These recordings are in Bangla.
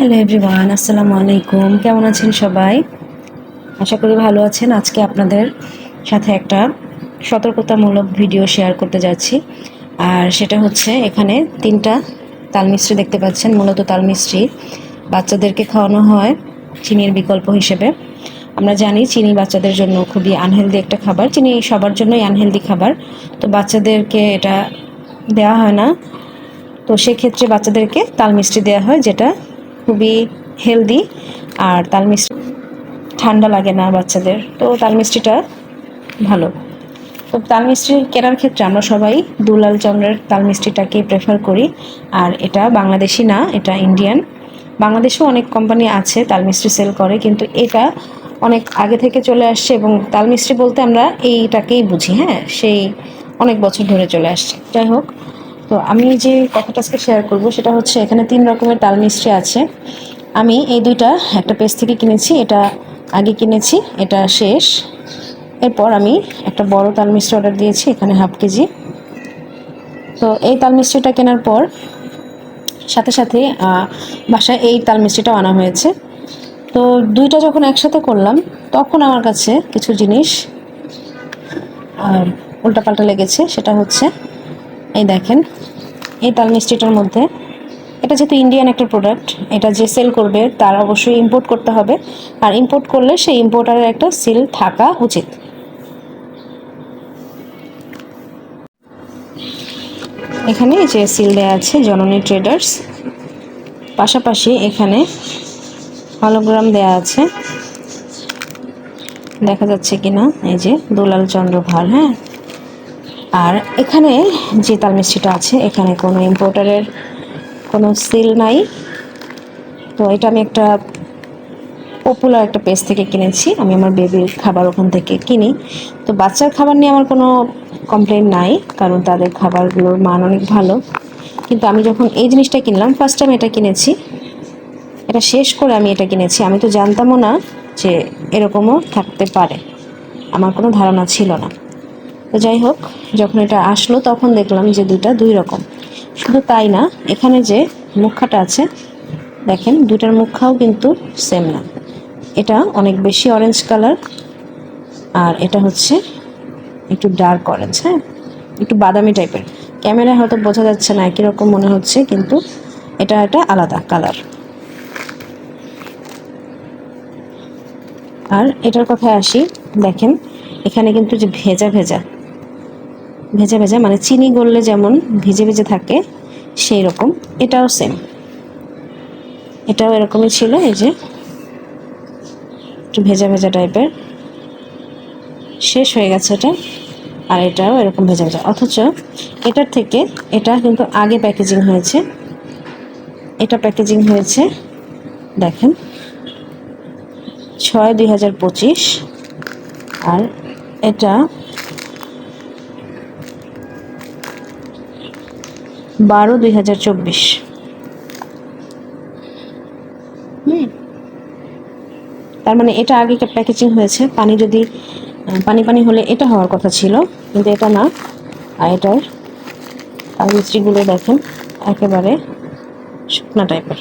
হ্যালো এভরিওয়ান আসসালামু আলাইকুম কেমন আছেন সবাই? আশা করি ভালো আছেন। আজকে আপনাদের সাথে একটা সতর্কতামূলক ভিডিও শেয়ার করতে যাচ্ছি। আর সেটা হচ্ছে, এখানে তিনটা তালমিস্ত্রি দেখতে পাচ্ছেন। মূলত তালমিস্ত্রি বাচ্চাদেরকে খাওয়ানো হয় চিনির বিকল্প হিসেবে। আমরা জানি চিনি বাচ্চাদের জন্য খুবই আনহেলদি একটা খাবার। চিনি সবার জন্যই আনহেলদি খাবার। তো বাচ্চাদেরকে এটা দেওয়া হয় না। তো সেক্ষেত্রে বাচ্চাদেরকে তাল মিষ্টি দেওয়া হয়, যেটা খুবই হেলদি আর তাল মিষ্টি ঠান্ডা লাগে না বাচ্চাদের। তো তাল মিষ্টিটা ভালো। তো তাল মিষ্টি কেনার ক্ষেত্রে আমরা সবাই দুলাল চন্দ্রের তাল মিষ্টিটাকে প্রেফার করি। আর এটা বাংলাদেশি না, এটা ইন্ডিয়ান বাংলাদেশেও অনেক কোম্পানি আছে তাল মিষ্টি সেল করে, কিন্তু এটা অনেক আগে থেকে চলে আসছে এবং তাল মিষ্টি বলতে আমরা এইটাকেই বুঝি হ্যাঁ? সেই অনেক বছর ধরে চলে আসছে। যাই হোক তো আমি যে কথাটা আজকে শেয়ার করব সেটা হচ্ছে এখানে তিন রকমের তাল মিষ্টি আছে। আমি এই দুইটা একটা পেজ থেকে কিনেছি, এটা আগে কিনেছি, এটা শেষ। এরপর আমি একটা বড় তাল মিষ্টি অর্ডার দিয়েছি, এখানে হাফ কেজি। তো এই তাল মিষ্টিটা কেনার পর সাথে সাথে বাসায় এই তাল মিষ্টিটাও আনা হয়েছে। তো দুইটা যখন একসাথে করলাম, তখন আমার কাছে কিছু জিনিস উল্টাপাল্টা লেগেছে, সেটা হচ্ছে এই দেখেন, এই তাল মিষ্টিটার মধ্যে। এটা যেহেতু ইন্ডিয়ান একটা প্রোডাক্ট এটা যে সেল করবে তার অবশ্যই ইম্পোর্ট করতে হবে। আর ইম্পোর্ট করলে সেই ইম্পোর্টারের একটা সিল থাকা উচিত। এখানে যে সিল দেওয়া আছে জননী ট্রেডার্স পাশাপাশি এখানে হলোগ্রাম দেয়া আছে। দেখা যাচ্ছে কিনা, এই যে দুলাল চন্দ্র ভার হ্যাঁ? আর এখানে যে তাল মিষ্টিটা আছে, এখানে কোনো ইম্পোর্টারের কোনো সিল নাই। তো এটা আমি একটা পপুলার একটা পেজ থেকে কিনেছি। আমি আমার বেবির খাবার ওখান থেকে কিনি। তো বাচ্চার খাবার নিয়ে আমার কোনো কমপ্লেন নাই, কারণ তাদের খাবারগুলোর মান অনেক ভালো। কিন্তু আমি যখন এই জিনিসটা কিনলাম ফার্স্ট টাইম এটা কিনেছি। এটা শেষ করে আমি এটা কিনেছি। আমি তো জানতামও না যে এরকমও থাকতে পারে। আমার কোনো ধারণা ছিল না। তো যাই হোক, যখন এটা আসলো, তখন দেখলাম যে দুইটা দুই রকম। শুধু তাই না, এখানে যে মুখাটা আছে, দেখেন, দুইটার মুখাও কিন্তু সেম না। এটা অনেক বেশি অরেঞ্জ কালার আর এটা হচ্ছে একটু ডার্ক অরেঞ্জ হ্যাঁ? একটু বাদামি টাইপের ক্যামেরায় হয়তো বোঝা যাচ্ছে না, একই রকম মনে হচ্ছে, কিন্তু এটা একটা আলাদা কালার আর এটার কথায় আসি, দেখেন, এখানে কিন্তু যে ভেজা ভেজা ভেজা ভেজা মানে চিনি গললে যেমন ভিজে ভিজে থাকে, সেই রকম। এটাও সেম এটাও এরকমই ছিল, এই যে একটু ভেজা ভেজা টাইপের শেষ হয়ে গেছে এটা, আর এটাও এরকম ভেজা ভেজা। অথচ এটার থেকে, এটা কিন্তু আগে প্যাকেজিং হয়েছে। এটা প্যাকেজিং হয়েছে, দেখেন, ছয় দুই হাজার পঁচিশ। আর এটা বারো দুই হাজার চব্বিশ। তার মানে এটা আগে প্যাকেজিং হয়েছে। পানি যদি পানি পানি হলে এটা হওয়ার কথা ছিল, কিন্তু এটা না। আর এটার আর মিস্ত্রিগুলো দেখেন, একেবারে শুকনা টাইপের।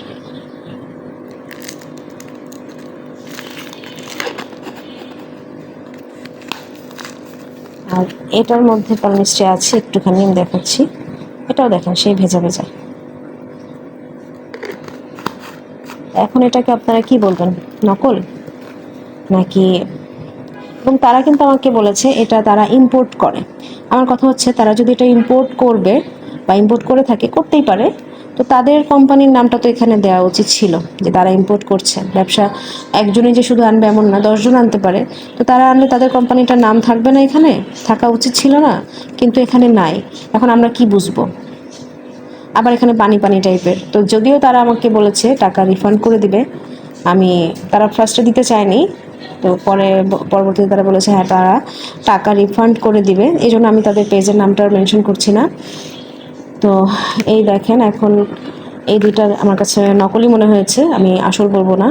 আর এটার মধ্যে তাল মিষ্টি আছে, একটুখানি আমি দেখাচ্ছি। এটাও দেখেন, সেই ভেজা ভেজা। এখন এটাকে আপনারা কি বলবেন? নকল? নাকি? এবং তারা কিন্তু আমাকে বলেছে, এটা তারা ইম্পোর্ট করে। আমার কথা হচ্ছে, তারা যদি এটা ইম্পোর্ট করবে বা ইম্পোর্ট করে থাকে, করতেই পারে। তো তাদের কোম্পানির নামটা তো এখানে দেওয়া উচিত ছিল, যে তারা ইম্পোর্ট করছে। ব্যবসা একজনই যে শুধু আনবে এমন না, দশজন আনতে পারে। তো তারা আনলে তাদের কোম্পানিটার নাম থাকবে না এখানে? থাকা উচিত ছিল না, কিন্তু এখানে নাই। এখন আমরা কি বুঝব? আবার এখানে পানি পানি টাইপের। তো যদিও তারা আমাকে বলেছে, টাকা রিফান্ড করে দিবে, আমি তারা ফার্স্টে দিতে চায়নি। তো পরে পরবর্তীতে তারা বলেছে হ্যাঁ তারা টাকা রিফান্ড করে দিবে। এই জন্য আমি তাদের পেজের নামটা মেনশন করছি না। তো এই দেখেন, এখন এই দুইটা আমার কাছে নকলই মনে হয়েছে, আমি আসল বলব না।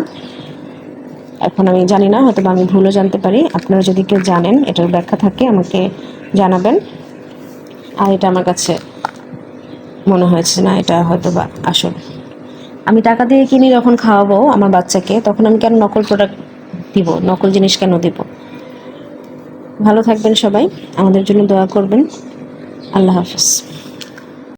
এখন আমি জানি না হয়তো আমি ভুলও জানতে পারি। আপনারা যদি কেউ জানেন, এটার ব্যাখ্যা থাকে, আমাকে জানাবেন। আর এটা আমার কাছে মনে হয়েছে না, এটা হয়তো বা আসল। আমি টাকা দিয়ে কিনে, যখন খাওয়াবো আমার বাচ্চাকে, তখন আমি কেন নকল প্রোডাক্ট দিব? নকল জিনিস কেন দিব? ভালো থাকবেন সবাই, আমাদের জন্য দোয়া করবেন। আল্লাহ হাফিজ।